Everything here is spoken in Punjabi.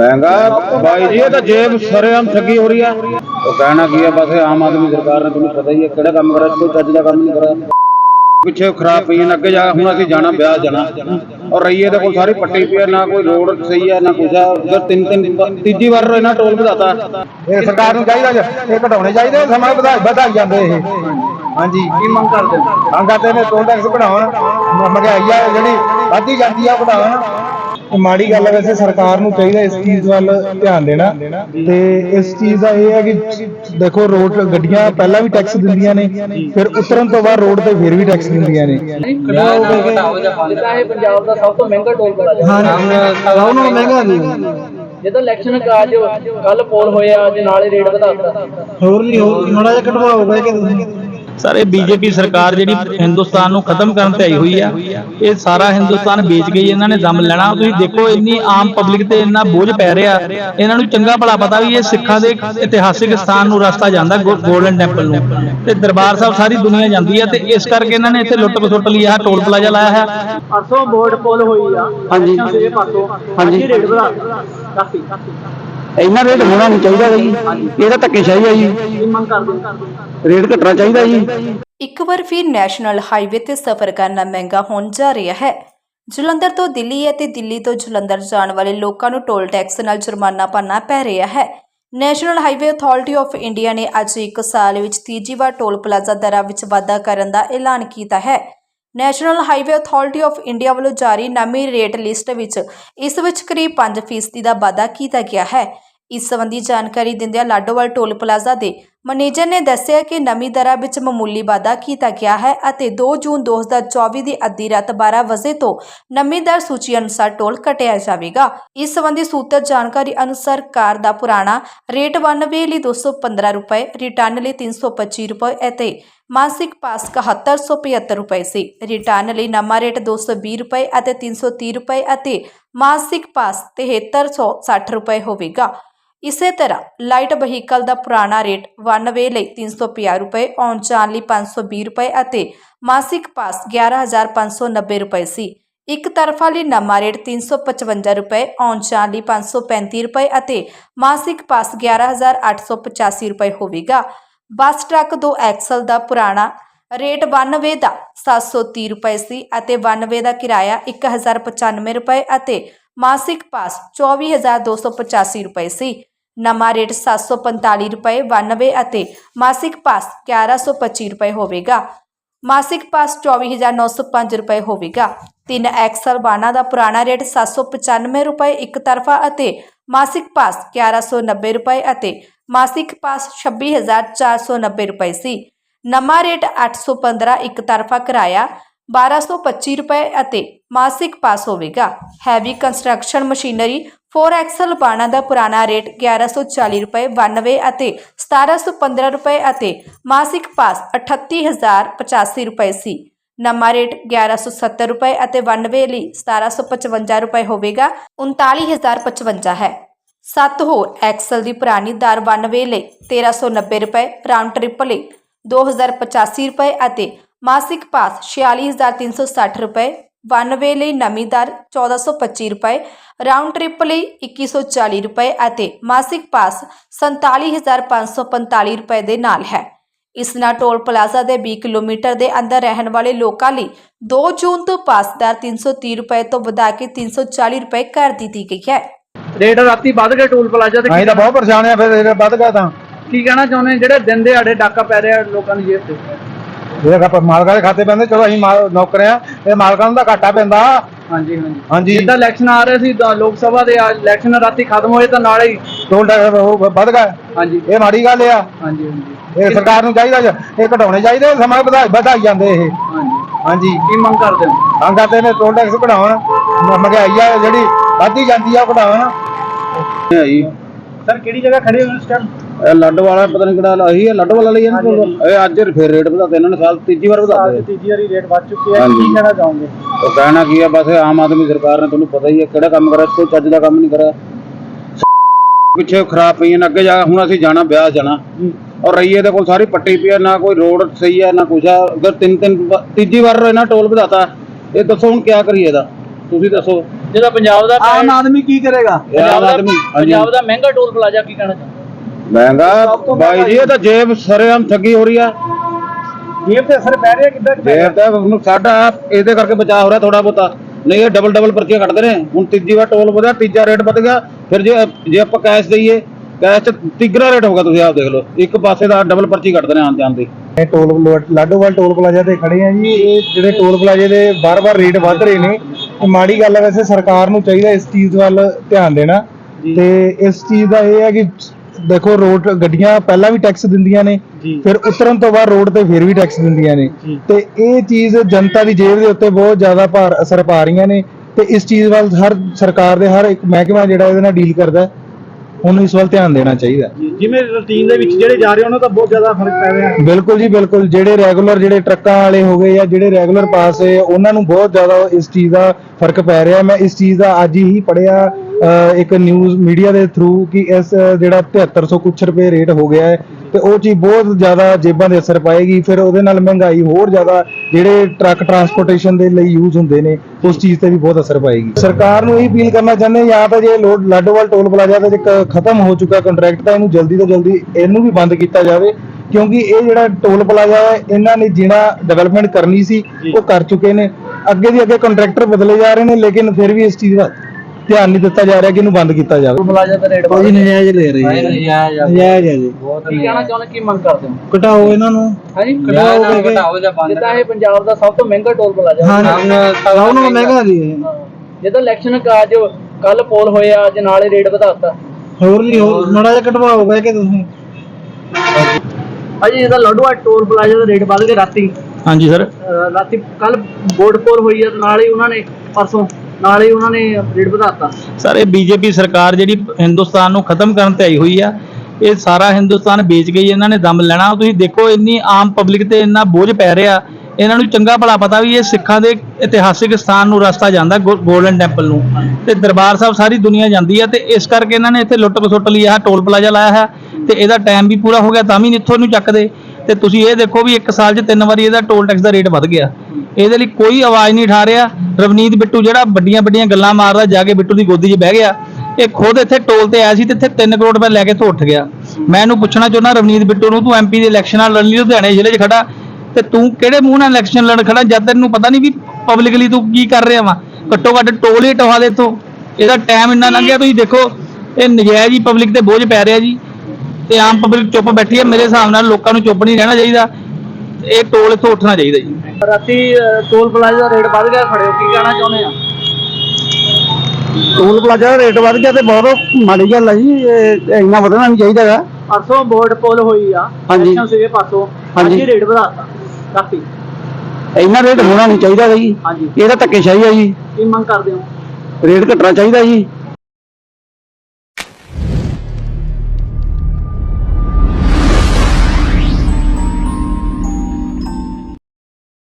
ਮਹਿੰਗਾ ਬਾਈ ਜੀ ਇਹ ਤਾਂ ਜੇਬ ਸਰੇਆਮ ਠੱਗੀ ਹੋ ਰਹੀ ਆ ਉਹ ਕਹਿਣਾ ਕੀ ਆ ਬਸ ਆਮ ਆਦਮੀ ਸਰਕਾਰ ਨੇ ਤੁਹਾਨੂੰ ਪਤਾ ਹੀ ਹੈ ਕਿਹੜਾ ਕੰਮ ਕਰਿਆ ਕੋਈ ਚੱਜ ਦਾ ਕੰਮ ਨਹੀਂ ਕਰਿਆ। ਪਿੱਛੇ ਖਰਾਬ ਪਈ ਨੇ ਅੱਗੇ ਜਾ ਹੁਣ ਅਸੀਂ ਜਾਣਾ ਵਿਆਹ ਜਾਣਾ। ਔਰ ਰਈਏ ਦੇ ਕੋਲ ਸਾਰੀ ਪੱਟੀ ਪਈ ਆ ਨਾ ਕੋਈ ਰੋਡ ਸਹੀ ਆ ਨਾ ਕੁਛ ਆ ਉਧਰ ਤਿੰਨ ਤਿੰਨ ਤੀਜੀ ਵਾਰ ਇਹਨਾਂ ਟੋਲ ਵਧਾਤਾ ਇਹ ਸਰਕਾਰ ਨੂੰ ਚਾਹੀਦਾ ਜੀ, ਇਹ ਘਟਾਉਣੇ ਚਾਹੀਦੇ ਸਮਾਂ ਵਧਾਈ ਵਧਾਈ ਜਾਂਦੇ ਇਹ। ਹਾਂਜੀ। ਕੀ ਮੰਗ ਕਰਦੇ? ਹਾਂ ਕਰਦੇ ਨੇ ਟੋਲ ਟੈਕਸ ਘਟਾਉਣ। ਮ- ਮਹਿੰਗਾਈ ਆ ਜਿਹੜੀ ਵੱਧਦੀ ਜਾਂਦੀ ਆ ਉਹ ਘਟਾਉਣ। ਮਾੜੀ ਗੱਲ ਹੈ ਵੈਸੇ ਸਰਕਾਰ ਨੂੰ ਚਾਹੀਦਾ ਇਸ ਚੀਜ਼ ਵੱਲ ਧਿਆਨ ਦੇਣਾ। ਤੇ ਇਸ ਚੀਜ਼ ਦਾ ਇਹ ਹੈ ਕਿ ਦੇਖੋ ਰੋਡ ਗੱਡੀਆਂ ਪਹਿਲਾਂ ਵੀ ਟੈਕਸ ਦਿੰਦੀਆਂ ਨੇ ਫਿਰ ਉਤਰਨ ਤੋਂ ਬਾਅਦ ਰੋਡ ਤੇ ਫਿਰ ਵੀ ਟੈਕਸ ਦਿੰਦੀਆਂ ਨੇ। ਪੰਜਾਬ ਦਾ ਸਭ ਤੋਂ ਮਹਿੰਗਾ ਟੋਲ ਪਲਾਜ਼ਾ ਹਾਂ। ਉਹਨਾਂ ਨੂੰ ਮਹਿੰਗਾ ਨਹੀਂ ਜਦੋਂ ਇਲੈਕਸ਼ਨ ਕਾਜ ਕੱਲ ਪੋਲ ਹੋਇਆ ਅੱਜ ਨਾਲੇ ਰੇਟ ਵਧਾਤਾ ਹੋਰ ਨਹੀਂ ਹੋਰ ਮਾੜਾ ਜਿਹਾ ਘਟਵਾਓਗਾ ਕਿ ਤੁਸੀਂ ਸਰ ਇਹ ਬੀਜੇਪੀ ਸਰਕਾਰ ਜਿਹੜੀ ਹਿੰਦੁਸਤਾਨ ਨੂੰ ਖਤਮ ਕਰਨ ਤੇ ਆਈ ਹੋਈ ਆ ਇਹ ਸਾਰਾ ਹਿੰਦੁਸਤਾਨ ਵੇਚ ਗਈ ਇਹਨਾਂ ਨੇ ਦਮ ਲੈਣਾ। ਤੁਸੀਂ ਦੇਖੋ ਇੰਨੀ ਆਮ ਪਬਲਿਕ ਤੇ ਇੰਨਾ ਬੋਝ ਪੈ ਰਿਹਾ। ਇਹਨਾਂ ਨੂੰ ਚੰਗਾ ਭਲਾ ਪਤਾ ਵੀ ਇਹ ਸਿੱਖਾਂ ਦੇ ਇਤਿਹਾਸਿਕ ਸਥਾਨ ਨੂੰ ਰਸਤਾ ਜਾਂਦਾ ਗੋਲਡਨ ਟੈਂਪਲ ਨੂੰ। ਤੇ ਦਰਬਾਰ ਸਾਹਿਬ ਸਾਰੀ ਦੁਨੀਆ ਜਾਂਦੀ ਆ ਤੇ ਇਸ ਕਰਕੇ ਇਹਨਾਂ ਨੇ ਇੱਥੇ ਲੁੱਟ ਖਸੁੱਟ ਲਈ ਆਹ ਟੋਲ ਪਲਾਜ਼ਾ ਲਾਇਆ ਹੈ ਪਰਸੋਂ ਬੋਰਡ ਪੋਲ ਹੋਈ ਆ। ਹਾਂਜੀ। ਦੇ ਪਾਸੋਂ। ਹਾਂਜੀ। ਰੇਟ ਕਾਫੀ ਇੰਨਾ ਰੇਟ ਹੋਣਾ ਨਹੀਂ ਚਾਹੀਦਾ ਜੀ। ਇਹ ਧੱਕੇਸ਼ਾਹੀ ਹੈ ਜੀ। ਮੰਗ ਕਰਦੇ ਰੇਟ ਘਟਣਾ ਚਾਹੀਦਾ ਜੀ। ਇੱਕ ਵਾਰ ਫਿਰ ਨੈਸ਼ਨਲ ਹਾਈਵੇ ਤੇ ਸਫ਼ਰ ਕਰਨਾ ਮਹਿੰਗਾ ਹੋਣ ਜਾ ਰਿਹਾ ਹੈ। ਜਲੰਧਰ ਤੋਂ ਦਿੱਲੀ ਅਤੇ ਦਿੱਲੀ ਤੋਂ ਜਲੰਧਰ ਜਾਣ ਵਾਲੇ ਲੋਕਾਂ ਨੂੰ ਟੋਲ ਟੈਕਸ ਨਾਲ ਜੁਰਮਾਨਾ ਭਰਨਾ ਪੈ ਰਿਹਾ ਹੈ। National highway authority of India ਨੇ ਅੱਜ ਇੱਕ ਸਾਲ ਵਿੱਚ ਤੀਜੀ ਵਾਰ ਟੋਲ ਪਲਾਜ਼ਾ ਦਰਾਂ ਵਿੱਚ ਵਾਧਾ ਕਰਨ ਦਾ ਐਲਾਨ ਕੀਤਾ ਹੈ। National highway authority of India ਵੱਲੋਂ ਜਾਰੀ ਨਵੀਂ ਰੇਟ ਲਿਸਟ ਵਿੱਚ ਇਸ ਵਿੱਚ ਕਰੀਬ 5% ਦਾ ਵਾਧਾ ਕੀਤਾ ਗਿਆ ਹੈ। ਇਸ ਸੰਬੰਧੀ ਜਾਣਕਾਰੀ ਦਿੰਦਿਆਂ ਲਾਡੋਵਾਲ ਟੋਲ ਪਲਾਜ਼ਾ ਦੇ ਮੈਨੇਜਰ ਨੇ ਦੱਸਿਆ ਕਿ ਨਵੀਂ ਦਰਾਂ ਵਿੱਚ ਮਾਮੂਲੀ ਵਾਧਾ ਕੀਤਾ ਗਿਆ ਹੈ ਅਤੇ 2 ਜੂਨ 2024 ਦੀ ਅੱਧੀ ਰਾਤ 12 ਵਜੇ ਤੋਂ ਨਵੀਂ ਦਰ ਸੂਚੀ ਅਨੁਸਾਰ ਟੋਲ ਕੱਟਿਆ ਜਾਵੇਗਾ। ਇਸ ਸੰਬੰਧੀ ਸੂਤਰ ਜਾਣਕਾਰੀ ਅਨੁਸਾਰ ਕਾਰ ਦਾ ਪੁਰਾਣਾ ਰੇਟ 92 ਲਈ 215 ਰੁਪਏ ਰਿਟਰਨ ਲਈ 325 ਰੁਪਏ ਅਤੇ ਮਾਸਿਕ ਪਾਸ 7175 ਰੁਪਏ ਸੀ। ਰਿਟਰਨ ਲਈ ਨਵਾਂ ਰੇਟ 220 ਰੁਪਏ ਅਤੇ 330 ਰੁਪਏ ਅਤੇ ਮਾਸਿਕ ਪਾਸ 7360 ਰੁਪਏ ਹੋਵੇਗਾ। ਇਸੇ ਤਰ੍ਹਾਂ ਲਾਈਟ ਵਹੀਕਲ ਦਾ ਪੁਰਾਣਾ ਰੇਟ 92 ਲਈ 350 ਰੁਪਏ, ਆਉਣ ਜਾਣ ਲਈ 520 ਰੁਪਏ ਅਤੇ ਮਾਸਿਕ ਪਾਸ 11590 ਰੁਪਏ ਸੀ। ਇੱਕ ਤਰਫਾ ਲਈ ਨਵਾਂ ਰੇਟ 355 ਰੁਪਏ, ਆਉਣ ਜਾਣ ਲਈ 535 ਰੁਪਏ ਅਤੇ ਮਾਸਿਕ ਪਾਸ 11885 ਰੁਪਏ ਹੋਵੇਗਾ। ਬੱਸ ਟਰੱਕ 2 ਐਕਸਲ ਦਾ ਪੁਰਾਣਾ ਰੇਟ 92 ਦਾ 730 ਰੁਪਏ ਸੀ ਅਤੇ 92 ਦਾ ਕਿਰਾਇਆ 1095 ਰੁਪਏ ਅਤੇ ਮਾਸਿਕ ਪਾਸ 24285 ਰੁਪਏ ਸੀ। ਨਵਾਂ ਰੇਟ 745 ਰੁਪਏ 92 ਅਤੇ ਮਾਸਿਕ ਪਾਸ 1125 ਰੁਪਏ ਹੋਵੇਗਾ। ਮਾਸਿਕ ਪਾਸ 24905 ਰੁਪਏ ਹੋਵੇਗਾ। ਤਿੰਨ ਐਕਸਲ ਵਾਹਨਾਂ ਦਾ ਪੁਰਾਣਾ ਰੇਟ 795 ਰੁਪਏ ਇੱਕ ਤਰਫਾ ਅਤੇ ਮਾਸਿਕ ਪਾਸ 1190 ਰੁਪਏ ਅਤੇ ਮਾਸਿਕ ਪਾਸ 26490 ਰੁਪਏ ਸੀ। ਨਵਾਂ ਰੇਟ 815 ਇੱਕ ਤਰਫਾ ਕਿਰਾਇਆ। 1225 ਰੁਪਏ ਅਤੇ ਮਾਸਿਕ ਪਾਸ ਹੋਵੇਗਾ ਹੈਵੀ ਕੰਸਟਰਕਸ਼ਨ ਮਸ਼ੀਨਰੀ 4 ਐਕਸਲ ਬਾਣਾ ਦਾ ਪੁਰਾਣਾ ਰੇਟ 1140 ਰੁਪਏ 92 ਅਤੇ 1715 ਰੁਪਏ ਅਤੇ ਮਾਸਿਕ ਪਾਸ 38085 ਰੁਪਏ ਸੀ ਨਵਾਂ ਰੇਟ 1170 ਰੁਪਏ ਅਤੇ 92 ਲਈ 1755 ਰੁਪਏ ਹੋਵੇਗਾ 39055 ਹੈ ਸੱਤ ਹੋਰ ਐਕਸਲ ਦੀ ਪੁਰਾਣੀ ਦਰ 92 ਲਈ 1390 ਰੁਪਏ ਰਾਉਂਡ ਟ੍ਰਿਪ ਲਈ 2085 ਰੁਪਏ ਅਤੇ ਮਾਸਿਕ ਪਾਸ 46360 ਰੁਪਏ 92 ਲਈ ਨਵੀਂ ਦਰ 1425 ਰੁਪਏ ਰਾਉਂਡ ਟ੍ਰਿਪ ਲਈ 2140 ਰੁਪਏ ਅਤੇ ਮਾਸਿਕ ਪਾਸ 47545 ਰੁਪਏ ਦੇ ਨਾਲ ਹੈ। ਇਸ ਨਾਲ ਟੋਲ ਪਲਾਜ਼ਾ ਦੇ 20 ਕਿਲੋਮੀਟਰ ਦੇ ਅੰਦਰ ਰਹਿਣ ਵਾਲੇ ਲੋਕਾਂ ਲਈ 2 ਜੂਨ ਤੋਂ ਪਾਸ ਦਰ 330 ਰੁਪਏ ਤੋਂ ਵਧਾ ਕੇ 340 ਰੁਪਏ ਕਰ ਦਿੱਤੀ ਗਈ ਹੈ। ਰੇਟ ਰਾਤੀ ਵੱਧ ਗਏ ਟੋਲ ਪਲਾਜ਼ਾ ਤੇ ਅਸੀਂ ਤਾਂ ਬਹੁਤ ਪਰੇਸ਼ਾਨ ਆ ਫਿਰ ਰੇਟ ਵੱਧ ਗਿਆ ਤਾਂ। ਕੀ ਕਹਿਣਾ ਚਾਹੁੰਦੇ ਜਿਹੜੇ ਦਿਨ ਦਿਹਾੜੇ ਡਾਕਾ ਪੈ ਰਿਹਾ ਲੋਕਾਂ ਦੀ ਜੇਬ ਤੇ? ਜਿਹੜਾ ਆਪਾਂ ਮਾਲਕਾਂ ਦੇ ਖਾਤੇ ਪੈਂਦੇ ਚਲੋ ਅਸੀਂ ਮਾਲ- ਨੌਕਰ ਆ ਇਹ ਮਾਲਕਾਂ ਨੂੰ ਤਾਂ ਘਾਟਾ ਪੈਂਦਾ। ਹਾਂਜੀ ਹਾਂਜੀ। ਹਾਂਜੀ। ਜਿੱਦਾਂ ਇਲੈਕਸ਼ਨ ਆ ਰਹੇ ਸੀ ਤਾਂ ਲੋਕ ਸਭਾ ਦੇ ਇਲੈਕਸ਼ਨ ਰਾਤੀ ਖਤਮ ਹੋਏ ਤਾਂ ਨਾਲੇ ਹੀ ਟੋਲ ਟੈਕਸ ਉਹ ਵੱਧ ਗਿਆ। ਹਾਂਜੀ। ਇਹ ਮਾੜੀ ਗੱਲ ਆ। ਹਾਂਜੀ ਹਾਂਜੀ। ਇਹ ਸਰਕਾਰ ਨੂੰ ਚਾਹੀਦਾ ਜੀ, ਇਹ ਘਟਾਉਣੇ ਚਾਹੀਦੇ ਸਮਾਂ ਵਧਾਈ ਵਧਾਈ ਜਾਂਦੇ ਇਹ। ਹਾਂਜੀ। ਹਾਂਜੀ। ਕੀ ਮੰਗ ਕਰਦੇ ਹੋ? ਹਾਂ ਕਰਦੇ ਨੇ ਟੋਲ ਟੈਕਸ ਘਟਾਉਣ ਮ- ਮਹਿੰਗਾਈ ਆ ਜਿਹੜੀ ਵੱਧਦੀ ਜਾਂਦੀ ਆ ਉਹ ਘਟਾਉਣ। ਸਰ ਕਿਹੜੀ ਜਗ੍ਹਾ ਖੜੇ ਹੋ ਇਸ ਟਾਈਮ ਇਹ ਲੱਡ ਵਾਲਾ ਪਤਾ ਨਹੀਂ ਕਿਹੜਾ ਇਹੀ ਹੈ ਲੱਡ ਵਾਲਾ ਲਈ ਇਹਨਾਂ ਕੋਲ। ਇਹ ਅੱਜ ਫਿਰ ਰੇਟ ਵਧਾਤੇ ਇਹਨਾਂ ਨੇ ਸਾਲ ਤੀਜੀ ਵਾਰ ਵਧਾਤੇ। ਤੀਜੀ ਵਾਰੀ ਰੇਟ ਵੱਧ ਚੁੱਕੀ ਹੈ। ਕੀ ਕਹਿਣਾ ਚਾਹੋਗੇ? ਉਹ ਕਹਿਣਾ ਕੀ ਆ ਬਸ ਆਮ ਆਦਮੀ ਸਰਕਾਰ ਨੇ ਤੁਹਾਨੂੰ ਪਤਾ ਹੀ ਹੈ ਕਿਹੜਾ ਕੰਮ ਕਰਿਆ ਕੋਈ ਚੱਜ ਦਾ ਕੰਮ ਨਹੀਂ ਕਰਿਆ। ਪਿੱਛੇ ਖਰਾਬ ਪਈ ਨੇ ਅੱਗੇ ਜਾ ਹੁਣ ਅਸੀਂ ਜਾਣਾ ਵਿਆਹ ਜਾਣਾ। ਔਰ ਰਈਏ ਦੇ ਕੋਲ ਸਾਰੀ ਪੱਟੀ ਪਈ ਆ ਨਾ ਕੋਈ ਰੋਡ ਸਹੀ ਹੈ ਨਾ ਕੁਛ ਆ। ਉਧਰ ਤਿੰਨ ਤਿੰਨ ਤੀਜੀ ਵਾਰ ਇਹਨਾਂ ਟੋਲ ਵਧਾਤਾ ਇਹ ਦੱਸੋ ਹੁਣ ਕੀ ਕਰੀਏ ਇਹਦਾ? ਤੁਸੀਂ ਦੱਸੋ। ਜਿਹਦਾ ਪੰਜਾਬ ਦਾ ਆਮ ਆਦਮੀ ਕੀ ਕਰੇਗਾ? ਪੰਜਾਬ ਦਾ ਆਦਮੀ ਹਾਂਜੀ। ਪੰਜਾਬ ਦਾ ਮਹਿੰਗਾ ਟੋਲ ਪਲਾਜ਼ਾ ਕੀ ਕਹਿਣਾ ਚਾਹੁੰਦੇ ਮਹਿੰਗਾ? ਬਾਈ ਜੀ ਇਹ ਤਾਂ ਜੇਬ ਸਰੇਆਮ ਠੱਗੀ ਹੋ ਰਹੀ ਆ। ਜੇਬ ਤੇ ਅਸਰ ਪੈ ਰਿਹਾ ਕਿੱਦਾਂ ਜੇਬ ਤਾਂ ਹੁਣ ਸਾਡਾ ਇਹਦੇ ਕਰਕੇ ਬਚਾਅ ਹੋ ਰਿਹਾ ਥੋੜਾ ਬਹੁਤਾ। ਨਹੀਂ ਇਹ ਡਬਲ ਡਬਲ ਪਰਚੀਆਂ ਕੱਟਦੇ ਨੇ। ਹੁਣ ਤੀਜੀ ਵਾਰ ਟੋਲ ਵਧਿਆ ਤੀਜਾ ਰੇਟ ਵਧ ਗਿਆ। ਫਿਰ ਜੇ ਜੇ ਆਪਾਂ ਕੈਸ਼ ਦਈਏ ਕੈਸ਼ ਚ ਤਿੱਗਰਾ ਰੇਟ ਹੋਗਾ ਤੁਸੀਂ ਆਪ ਦੇਖ ਲਓ। ਇੱਕ ਪਾਸੇ ਦਾ ਡਬਲ ਪਰਚੀ ਕੱਟਦੇ ਨੇ ਆਉਣ ਜਾਣ ਦੀ ਇਹ ਟੋਲ ਲਾਡੋਵਾਲ ਟੋਲ ਪਲਾਜ਼ਾ ਤੇ ਖੜੇ ਆ ਜੀ। ਇਹ ਜਿਹੜੇ ਟੋਲ ਪਲਾਜ਼ੇ ਦੇ ਬਾਰ-ਬਾਰ ਰੇਟ ਵੱਧ ਰਹੇ ਨੇ ਇਹ ਮਾੜੀ ਗੱਲ ਹੈ ਵੈਸੇ ਸਰਕਾਰ ਨੂੰ ਚਾਹੀਦਾ ਇਸ ਚੀਜ਼ ਵੱਲ ਧਿਆਨ ਦੇਣਾ। ਤੇ ਇਸ ਚੀਜ਼ ਦਾ ਇਹ ਹੈ ਕਿ ਦੇਖੋ ਰੋਡ ਗੱਡੀਆਂ ਪਹਿਲਾਂ ਵੀ ਟੈਕਸ ਦਿੰਦੀਆਂ ਨੇ ਫਿਰ ਉਤਰਨ ਤੋਂ ਬਾਅਦ ਰੋਡ ਤੇ ਫਿਰ ਵੀ ਟੈਕਸ ਦਿੰਦੀਆਂ ਨੇ। ਤੇ ਇਹ ਚੀਜ਼ ਜਨਤਾ ਦੀ ਜੇਬ ਦੇ ਉੱਤੇ ਬਹੁਤ ਜ਼ਿਆਦਾ ਭਾਰ ਅਸਰ ਪਾ ਰਹੀਆਂ ਨੇ ਤੇ ਇਸ ਚੀਜ਼ ਵੱਲ ਹਰ ਸਰਕਾਰ ਦੇ ਹਰ ਇੱਕ ਮਹਿਕਮਾ ਜਿਹੜਾ ਇਹਦੇ ਨਾਲ ਡੀਲ ਕਰਦਾ ਹੈ, ਉਹਨੂੰ ਇਸ ਵੱਲ ਧਿਆਨ ਦੇਣਾ ਚਾਹੀਦਾ ਜਿਵੇਂ ਰੂਟੀਨ ਦੇ ਵਿੱਚ ਜਿਹੜੇ ਜਾ ਰਹੇ ਉਹਨਾਂ ਦਾ ਬਹੁਤ ਜ਼ਿਆਦਾ ਫ਼ਰਕ ਪੈ ਰਿਹਾ। ਬਿਲਕੁਲ ਜੀ ਬਿਲਕੁਲ। ਜਿਹੜੇ ਰੈਗੂਲਰ ਜਿਹੜੇ ਟਰੱਕਾਂ ਵਾਲੇ ਹੋ ਗਏ ਜਾਂ ਜਿਹੜੇ ਰੈਗੂਲਰ ਪਾਸ ਹੈ ਉਹਨਾਂ ਨੂੰ ਬਹੁਤ ਜ਼ਿਆਦਾ ਇਸ ਚੀਜ਼ ਦਾ ਫ਼ਰਕ ਪੈ ਰਿਹਾ। ਮੈਂ ਇਸ ਚੀਜ਼ ਦਾ ਅੱਜ ਹੀ ਪੜਿਆ ਇੱਕ ਨਿਊਜ਼ ਮੀਡੀਆ ਦੇ ਥਰੂ ਕਿ ਇਸ ਜਿਹੜਾ 7300 ਕੁਛ ਰੁਪਏ ਰੇਟ ਹੋ ਗਿਆ ਹੈ ਤੇ ਉਹ ਚੀਜ਼ ਬਹੁਤ ਜ਼ਿਆਦਾ ਜੇਬਾਂ ਦੇ ਅਸਰ ਪਾਏਗੀ ਫਿਰ ਉਹਦੇ ਨਾਲ ਮਹਿੰਗਾਈ ਹੋਰ ਜ਼ਿਆਦਾ ਜਿਹੜੇ ਟਰੱਕ ਟਰਾਂਸਪੋਰਟੇਸ਼ਨ ਦੇ ਲਈ ਯੂਜ਼ ਹੁੰਦੇ ਨੇ ਉਸ ਚੀਜ਼ ਤੇ ਵੀ ਬਹੁਤ ਅਸਰ ਪਾਏਗੀ। ਸਰਕਾਰ ਨੂੰ ਇਹ ਅਪੀਲ ਕਰਨਾ ਚਾਹੁੰਦੇ ਜਾਂ ਤਾਂ ਜੇ ਲੋਡ ਲਾਡੋਵਾਲ ਟੋਲ ਪਲਾਜ਼ਾ ਦਾ ਜੇ ਖਤਮ ਹੋ ਚੁੱਕਾ ਕੰਟਰੈਕਟ ਤਾਂ ਇਹਨੂੰ ਜਲਦੀ ਤੋਂ ਜਲਦੀ ਇਹਨੂੰ ਵੀ ਬੰਦ ਕੀਤਾ ਜਾਵੇ ਕਿਉਂਕਿ ਇਹ ਜਿਹੜਾ ਟੋਲ ਪਲਾਜ਼ਾ ਹੈ ਇਹਨਾਂ ਨੇ ਜਿਹੜਾ ਡਿਵੈਲਪਮੈਂਟ ਕਰਨੀ ਸੀ ਉਹ ਕਰ ਚੁੱਕੇ ਨੇ। ਅੱਗੇ ਦੀ ਅੱਗੇ ਕੰਟਰੈਕਟਰ ਬਦਲੇ ਜਾ ਰਹੇ ਨੇ ਲੇਕਿਨ ਫਿਰ ਵੀ ਇਸ ਚੀਜ਼ ਦਾ ਧਿਆਨ ਨਹੀਂ ਦਿੱਤਾ ਜਾ ਰਿਹਾ ਕਿ ਇਹਨੂੰ ਬੰਦ ਕੀਤਾ ਜਾਵੇ। ਪਲਾਜ਼ਾ ਦਾ ਰੇਟ ਕੋਈ ਨਜਾਇਜ਼ ਲੈ ਰਹੀ ਹੈ ਨਜਾਇਜ਼ ਨਜਾਇਜ਼ ਹੈ ਜੀ। ਕੀ ਕਹਿਣਾ ਚਾਹੁੰਦੇ ਕੀ ਮੰਗ ਕਰਦੇ ਹੋ? ਘਟਾਓ ਇਹਨਾਂ ਨੂੰ। ਹਾਂਜੀ ਘਟਾਓ ਕਰਕੇ। ਜਿੱਦਾਂ ਇਹ ਪੰਜਾਬ ਦਾ ਸਭ ਤੋਂ ਮਹਿੰਗਾ ਟੋਲ ਪਲਾਜ਼ਾ ਹਾਂ ਉਹਨਾਂ ਨੂੰ ਮਹਿੰਗਾ। ਜੀ ਇਹ। ਜਦੋਂ ਇਲੈਕਸ਼ਨ ਕਾਜ ਕੱਲ ਪੋਲ ਹੋਏ ਆ ਅੱਜ ਨਾਲ ਰੇਟ ਵਧਾਤਾ। ਹੋਰ ਨਹੀਂ ਹੋਰ ਮਾੜਾ ਜਿਹਾ ਘਟਵਾਓਗੇ ਕਿ ਤੁਸੀਂ। ਅਜੀ ਇਹਦਾ ਲੜੂਆ ਟੋਲ ਪਲਾਜ਼ਾ ਦਾ ਰੇਟ ਵੱਧ ਗਿਆ ਰਾਤੀ। ਹਾਂਜੀ ਸਰ। ਅਹ ਰਾਤੀ ਕੱਲ ਬੋਰਡ ਪੋਲ ਹੋਈ ਆ ਤੇ ਨਾਲ ਹੀ ਉਹਨਾਂ ਨੇ ਪਰਸੋਂ ਨਾਲ ਹੀ ਉਹਨਾਂ ਨੇ ਰੇਟ ਵਧਾਤਾ। ਸਰ, ਇਹ ਬੀਜੇਪੀ ਸਰਕਾਰ ਜਿਹੜੀ ਹਿੰਦੁਸਤਾਨ ਨੂੰ ਖਤਮ ਕਰਨ ਤੇ ਆਈ ਹੋਈ ਆ, ਇਹ ਸਾਰਾ ਹਿੰਦੁਸਤਾਨ ਵੇਚ ਗਈ, ਇਹਨਾਂ ਨੇ ਦਮ ਲੈਣਾ। ਤੁਸੀਂ ਦੇਖੋ, ਇੰਨੀ ਆਮ ਪਬਲਿਕ ਤੇ ਇੰਨਾ ਬੋਝ ਪੈ ਰਿਹਾ, ਇਹਨਾਂ ਨੂੰ ਚੰਗਾ ਭਲਾ ਪਤਾ ਵੀ ਇਹ ਸਿੱਖਾਂ ਦੇ ਇਤਿਹਾਸਿਕ ਸਥਾਨ ਨੂੰ ਰਸਤਾ ਜਾਂਦਾ ਗੋਲਡਨ ਟੈਂਪਲ ਨੂੰ। ਤੇ ਦਰਬਾਰ ਸਾਹਿਬ ਸਾਰੀ ਦੁਨੀਆ ਜਾਂਦੀ ਹੈ ਤੇ ਇਸ ਕਰਕੇ ਇਹਨਾਂ ਨੇ ਇੱਥੇ ਲੁੱਟ ਖਸੁੱਟ ਲਈ ਆਹ ਟੋਲ ਪਲਾਜ਼ਾ ਲਾਇਆ ਹੈ, ਤੇ ਇਹਦਾ ਟਾਈਮ ਵੀ ਪੂਰਾ ਹੋ ਗਿਆ, ਤਾਂ ਵੀ ਇੱਥੋਂ ਨੂੰ ਚੱਕਦੇ। ਤੇ ਤੁਸੀਂ ਇਹ ਦੇਖੋ ਵੀ ਇੱਕ ਸਾਲ 'ਚ ਤਿੰਨ ਵਾਰੀ ਇਹਦਾ ਟੋਲ ਟੈਕਸ ਦਾ ਰੇਟ ਵੱਧ ਗਿਆ। ਇਹਦੇ ਲਈ ਕੋਈ ਆਵਾਜ਼ ਨਹੀਂ ਉਠਾ ਰਿਹਾ। ਰਵਨੀਤ ਬਿੱਟੂ ਜਿਹੜਾ ਵੱਡੀਆਂ ਵੱਡੀਆਂ ਗੱਲਾਂ ਮਾਰਦਾ, ਜਾ ਕੇ ਬਿੱਟੂ ਦੀ ਗੋਦੀ 'ਚ ਬਹਿ ਗਿਆ। ਇਹ ਖੁਦ ਇੱਥੇ ਟੋਲ ਤੇ ਆਇਆ ਸੀ ਤੇ ਇੱਥੇ 3 ਕਰੋੜ ਰੁਪਏ ਲੈ ਕੇ ਤੋਂ ਉੱਠ ਗਿਆ। ਮੈਂ ਇਹਨੂੰ ਪੁੱਛਣਾ ਚਾਹੁੰਦਾ, ਰਵਨੀਤ ਬਿੱਟੂ ਨੂੰ ਤੂੰ ਐਮਪੀ ਦੇ ਇਲੈਕਸ਼ਨ ਨਾਲ ਲੜਨ ਲਈ ਲੁਧਿਆਣੇ ਜ਼ਿਲ੍ਹੇ 'ਚ ਖੜਾ, ਤੇ ਤੂੰ ਕਿਹੜੇ ਮੂੰਹ ਨਾਲ ਇਲੈਕਸ਼ਨ ਲੜਨ ਖੜਾ? ਜਦ ਤੈਨੂੰ ਪਤਾ ਨਹੀਂ ਵੀ ਪਬਲਿਕਲੀ ਤੂੰ ਕੀ ਕਰ ਰਿਹਾ ਵਾ। ਘੱਟੋ ਘੱਟ ਟੋਲ ਹੀ ਟਵਾ ਦੇ ਤੋਂ ਇਹਦਾ ਟਾਈਮ ਇੰਨਾ ਲੰਘ ਗਿਆ ਤੁਸੀਂ ਦੇਖੋ, ਇਹ ਨਜਾਇਜ਼ ਹੀ ਪਬਲਿਕ ਤੇ ਬੋਝ ਪੈ ਰਿਹਾ ਜੀ। ਤੇ ਆਮ ਪਬਲਿਕ ਚੁੱਪ ਬੈਠੀ ਹੈ। ਮੇਰੇ ਹਿਸਾਬ ਨਾਲ ਲੋਕਾਂ ਨੂੰ ਚੁੱਪ ਨਹੀਂ ਰਹਿਣਾ ਚਾਹੀਦਾ। ਇਹ ਟੋਲ ਇੱਥੋਂ ਉੱਠਣਾ ਚਾਹੀਦਾ ਜੀ। ਰਾਤੀ ਟੋਲ ਪਲਾਜ਼ਾ ਦਾ ਰੇਟ ਵੱਧ ਗਿਆ ਖੜੇ ਹੋ ਕੀ ਕਹਿਣਾ ਚਾਹੁੰਦੇ ਆ? ਟੋਲ ਪਲਾਜ਼ਾ ਦਾ ਰੇਟ ਵੱਧ ਗਿਆ ਤੇ ਬਹੁਤ ਮਾੜੀ ਗੱਲ ਹੈ ਜੀ ਇਹ ਇੰਨਾ ਵਧਣਾ ਨਹੀਂ ਚਾਹੀਦਾ ਹੈਗਾ। ਪਰਸੋਂ ਬੋਰਡ ਪੋਲ ਹੋਈ ਆ ਹਾਂਜੀ। ਸੀਗੇ ਪਰਸੋਂ ਅੱਜ ਹਾਂਜੀ। ਹੀ ਰੇਟ ਵਧਾਤਾ ਕਾਫੀ ਇੰਨਾ ਰੇਟ ਹੋਣਾ ਨਹੀਂ ਚਾਹੀਦਾ ਜੀ। ਹਾਂਜੀ। ਇਹ ਤਾਂ ਧੱਕੇਸ਼ਾਹੀ ਹੈ ਜੀ। ਕੀ ਮੰਗ ਕਰਦੇ ਹੋ? ਰੇਟ ਘਟਣਾ ਚਾਹੀਦਾ ਜੀ।